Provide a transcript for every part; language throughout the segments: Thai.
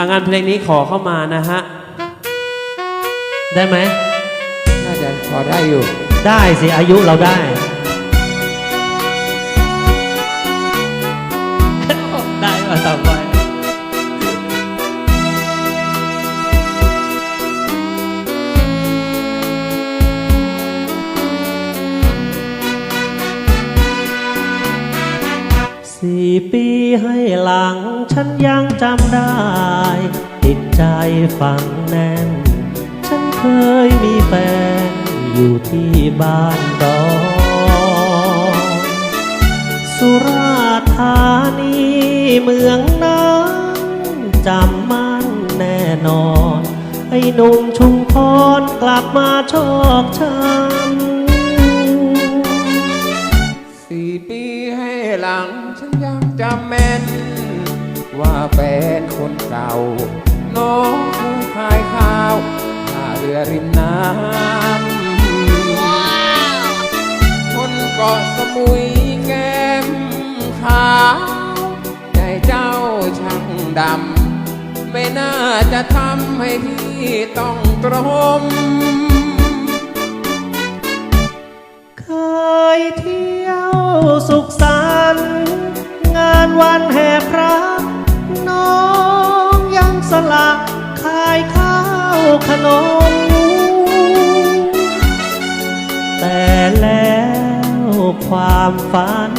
อะงานเพลงนี้ขอเข้ามานะฮะ ได้ไหมน่าจะพอได้อยู่ ได้สิ อายุเราได้ ฉันยังจำได้ ติดใจฝังแน่น ฉันเคยมีแฟน อยู่ที่บ้านดอนสุราธานีเมืองนั้นจำมั่นแน่นอน ไอ้หนุ่มชุมพรกลับมาชอกช้ำสี่ปีให้หลัง ฉันยังจำแม่น ว่าแฟนคนเก่า น้องเคยขายข้าวท่าเรือริมน้ำคนเกาะสมุยแก้มขาวใจเจ้าช่างดำ ไม่น่าจะทำให้พี่ต้องตรมเคยเที่ยวสุขสันต์งานวันแห่พระาวขนมแต่แล้วความฝัน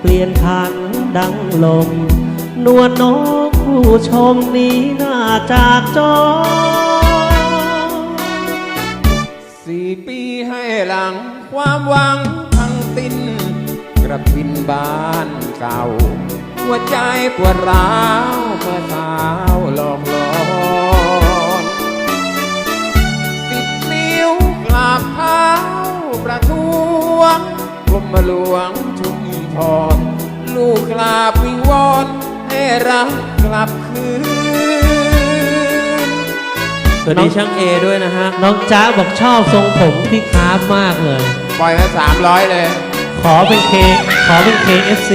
เปลี่ยนพันดังลม นวลนกผู้ชมนี้หน้าจากจอสี่ปีให้หลังความหวังทั้งสิ้นกระพินบ้านเก่า หัวใจปวดร้าวเมื่อสาว กรมหลวงชุมพรลูกกราบวิงวอนให้รักกลับคืนสวัสดีช่างเอด้วยนะฮะ น้องจ้าบอกชอบทรงผมพี่คาร์ฟมากเลย ปล่อยมาสามร้อยเลย ขอเป็นเคขอเป็น KFC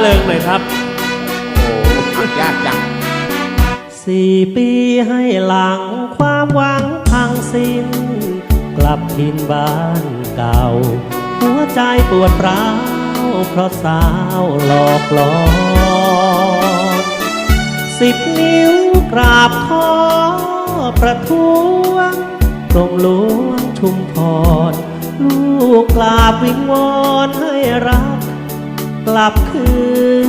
เริงหน่อยครับ โอ้ทำยากจังสี่ปีให้หลังความหวังพังสิ้น กลับทินบ้านเก่า หัวใจปวดร้าว เพราะสาวหลอกหลอนสิบนิ้วกราบขอประท้วงกรมหลวงชุมพร ลูกกราบวิงวอนให้รัก กลับคืน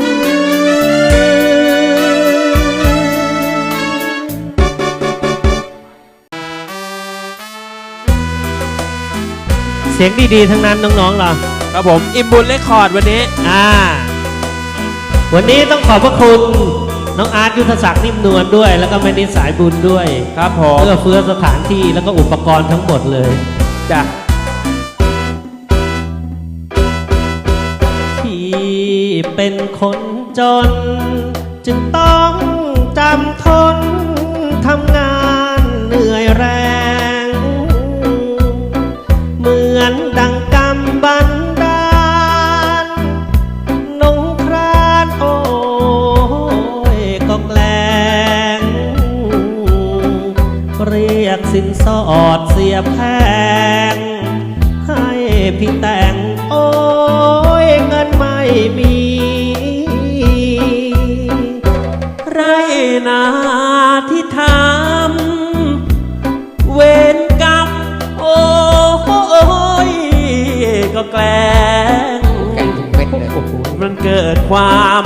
เสียงดีๆ ทั้งนั้นน้องๆเราครับผมอิมบุญเลคคอร์ดวันนี้ อ่า วันนี้ต้องขอบพระคุณ น้องอาร์ตยุทธศักดิ์นิ่มนวลด้วย แล้วก็แม่นิดสายบุญด้วย ครับผมเพื่อเฟื้อสถานที่แล้วก็อุปกรณ์ทั้งหมดเลย จ้ะ เป็นคนจน จึงต้องจำทนทำงานเหนื่อยแรง เหมือนดังกำบันดาลนงครานโอ้ยก็แกล้งเรียกสินสอดเสียแพง ให้พี่แต่ง ความ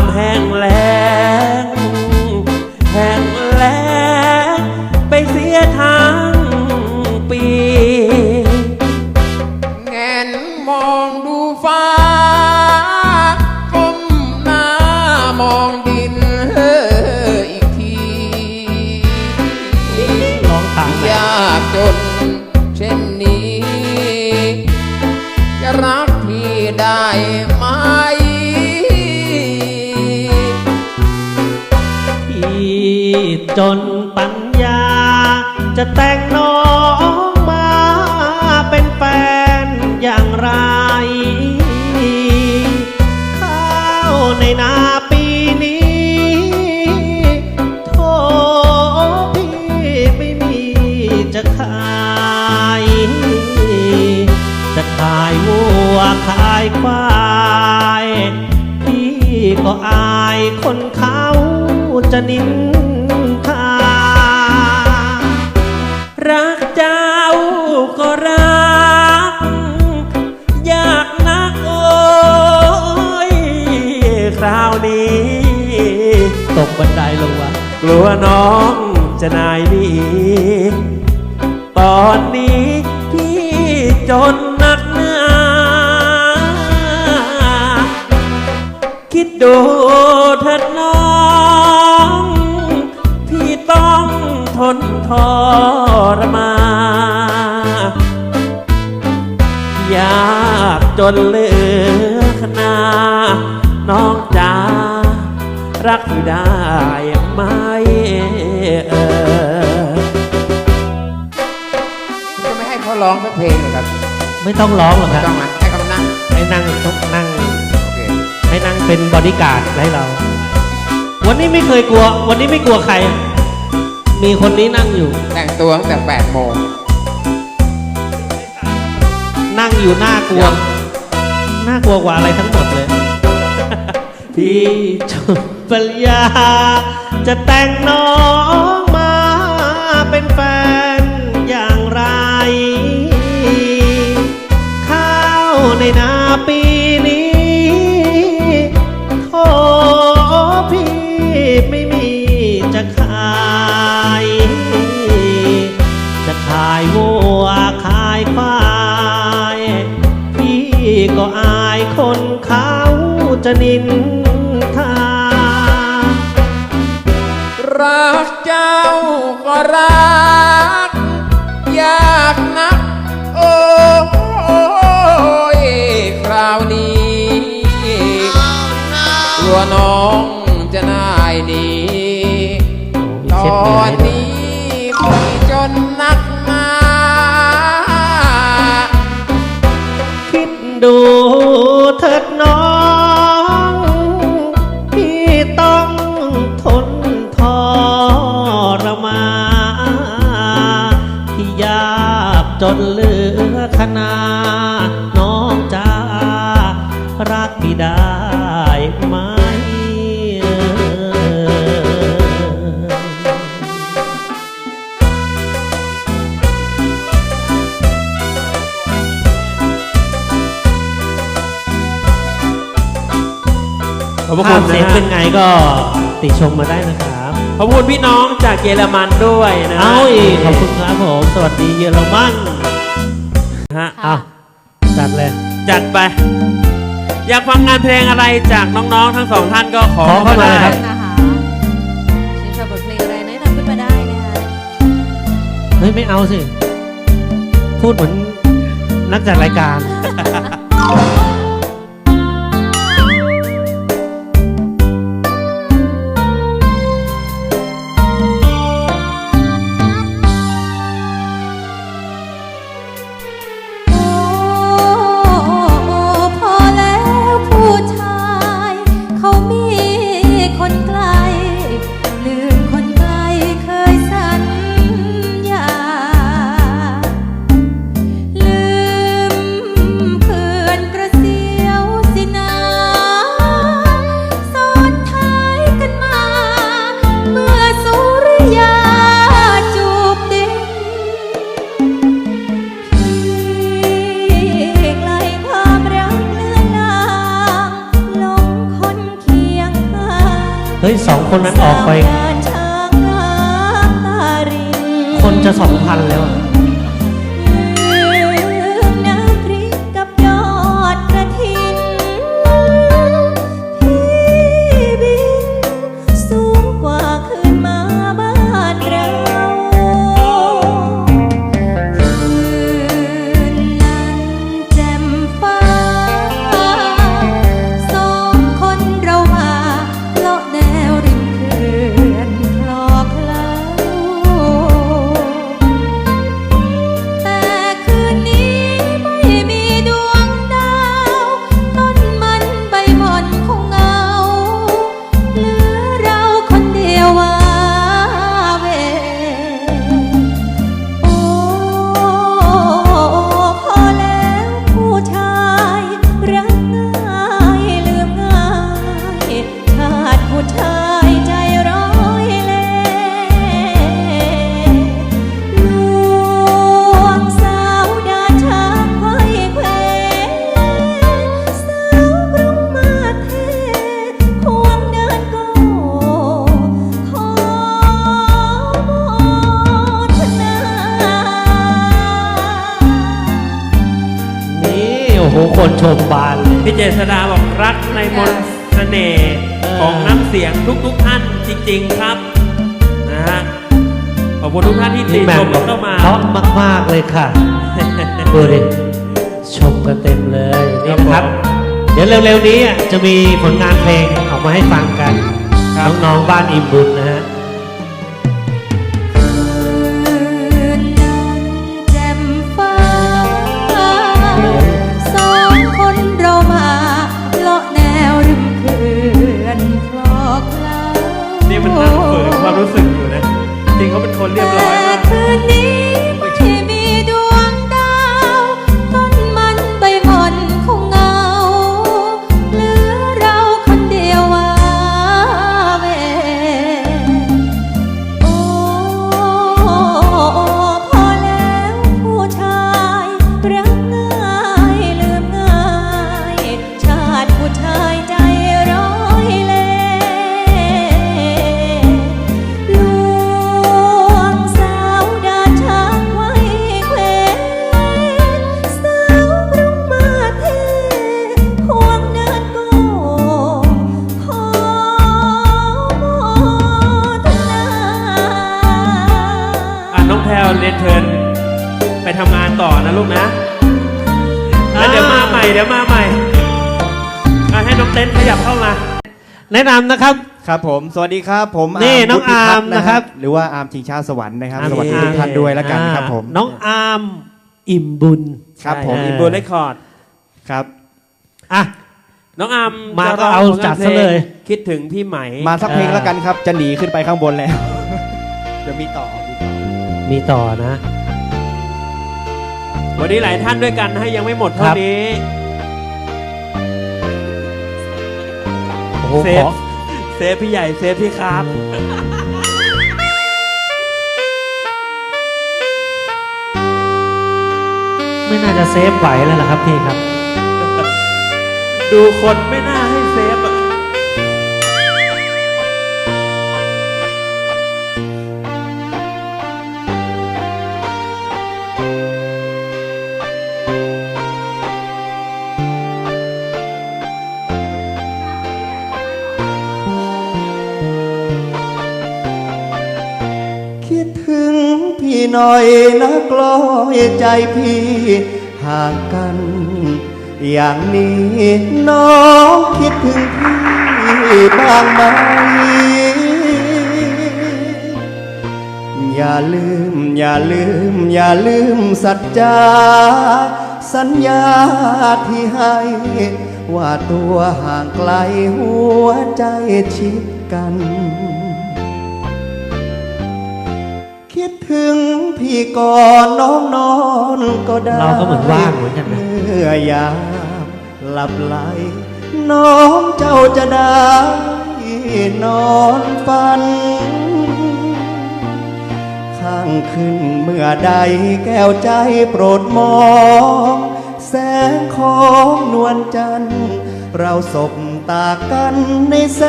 จนปัญญา จะแต่งน้องมาเป็นแฟนอย่างไร ข้าวในนาปีนี้โทพี่ไม่มีจะขาย จะขายวัวขายควายพี่ก็อายคนเขาจะนิน รักเจ้าก็รัก อยากนักโอ้ยคราวนี้ ตกบันไดลงวะกลัวน้องจะนายหนีตอนนี้พี่จนนักหนาคิดดูเถิดน้อง พี่ต้องทนทอ รมานอยากจนเหลือขนาน้องจ๋ารักพี่ได้ไหมเออจะไม่ให้เขาร้องสักเพลงเหรอครับไม่ต้องร้องหรอกครับต้องมาให้เขามานั่งให้นั่งนั่ง โอเคให้นั่งเป็นบอดี้การ์ดให้เรา วันนี้ไม่เคยกลัว วันนี้ไม่กลัวใคร มีคนนี้นั่งอยู่ แต่งตัวตั้งแต่8โมงนั่งอยู่น่ากลัวน่ากลัวกว่าอะไรทั้งหมดเลย พี่จบปริญญาจะแต่งน้องมาเป็นแฟนอย่างไร ข้าวในนาปี น้องจะนายหนีตอนนี้พี่จนนักหนาคิดดูเถิดน้องพี่ต้องทนทรมา ที่ยากจนเหลือขนา น้องจ้ารักพี่ด้ไขอบพระภาคุพณเสียงนะเป็นไงก็ติชมมาได้นะครับ ขอบคุณพี่น้องจากเยอรมันด้วยนะเอาอีกขอบคุณครับผม สวัสดีเยอรมันฮะเอาจัดเลย จัดไป อยากฟังงานเพลงอะไรจากน้องๆทั้งสองท่านก็ขอขอเข้ามาได้เลยครับนะคะชื่นชอบบทเพลงอะไรแนะนำขึ้นมาได้นะคะเฮ้ยไม่เอาสิ พูดเหมือนนักจัดรายการ คนนั้นออกไปสาวงานช้างน้ำตารินคนจะสองพันแล้วอะ คนชมบานเลย พี่เจษดาบอกรักในมนต์เสน่ห์เออของน้ำเสียงทุกๆท่านจริง ๆครับนะฮะขอบคุณทุกท่านที่ติพี่แหม่ชมมบอกเข้ามาเพราะมาก ๆ เลยค่ะดูดิชมกันเต็มเลยนี่นะครับ เดี๋ยวเร็ว ๆ นี้อะจะมีผลงานเพลงออกมาให้ฟังกันครับน้อง ๆ บ้านอิมบุญนะฮะ เรียนเชิญไปทำงานต่อนะลูกนะแล้วเดี๋ยวมาใหม่เดี๋ยวมาใหม่อะให้น้องเต้นขยับเข้ามา แนะนำนะครับ ครับผม สวัสดีครับ ผมนี่น้องวุฒิพัฒอาร์มนะครับ หรือว่าอาร์มชิงช้าสวรรค์นะครับอาร์มสวัสดีอาร์มทุกท่านด้วยแล้วกันครับผม น้องอาร์มอิ่มบุญ ครับผมใช่อินบูเลคคอร์ด ครับ อะน้องอาร์มมาจะก็ร้งเอาผงนจัดพซะเลย คิดถึงพี่ไหม มาสักเพลงเออแล้วกันครับ จะหนีขึ้นไปข้างบนแล้วเดี๋ยวมีต่อมีต่อ มีต่อนะ วันนี้หลายท่านด้วยกันให้ยังไม่หมดเท่าครับนี้ โอ้โหเซขฟอเซฟพี่ใหญ่เซฟพี่ครับ ไม่น่าจะเซฟไหวแล้วล่ะครับพี่ครับ ดูคนไม่น่าให้ หน่อยนะกลอยใจพี่ห่างกัน อย่างนี้น้องคิดถึงพี่บ้างไหม อย่าลืม อย่าลืม อย่าลืมสัจจา สัญญาที่ให้ ว่าตัวห่างไกลหัวใจชิดกัน คิดถึง พี่ก่อนน้องนอนก็ได้เราก็เหมือนว่างเหมือนกันนะ เมื่อยามหลับไหล น้องเจ้าจะได้นอนฝัน ข้างขึ้นเมื่อใดแก้วใจโปรดมอง แสงของนวลจันทร์ เราสบตากันในแส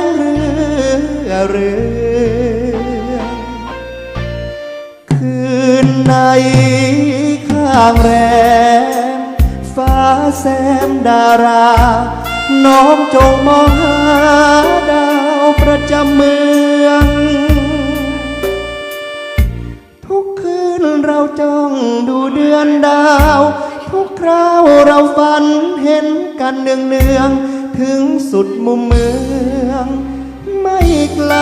งเรือเรือ ในข้างแรม ฟ้าแซมดารา น้องจงมองหาดาวประจำเมือง ทุกคืนเราจ้องดูเดือนดาว ทุกคราวเราฝันเห็นกันเนืองเนืองๆถึงสุดมุมเมือง ไม่ไกล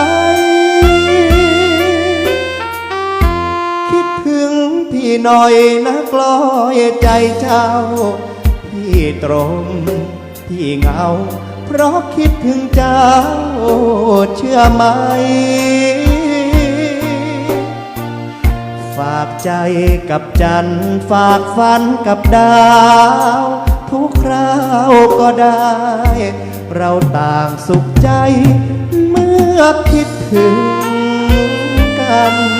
หน่อยนะกลอยใจเจ้า พี่ตรงพี่เงา เพราะคิดถึงเจ้าเชื่อไหม ฝากใจกับจันฝากฝันกับดาว ทุกคราวก็ได้ เราต่างสุขใจ เมื่อคิดถึงกัน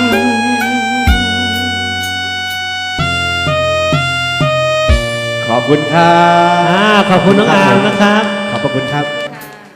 คุณครัอ่าบขอบคุณน้องอาร์มนะครับ ขอบพระคุณครับ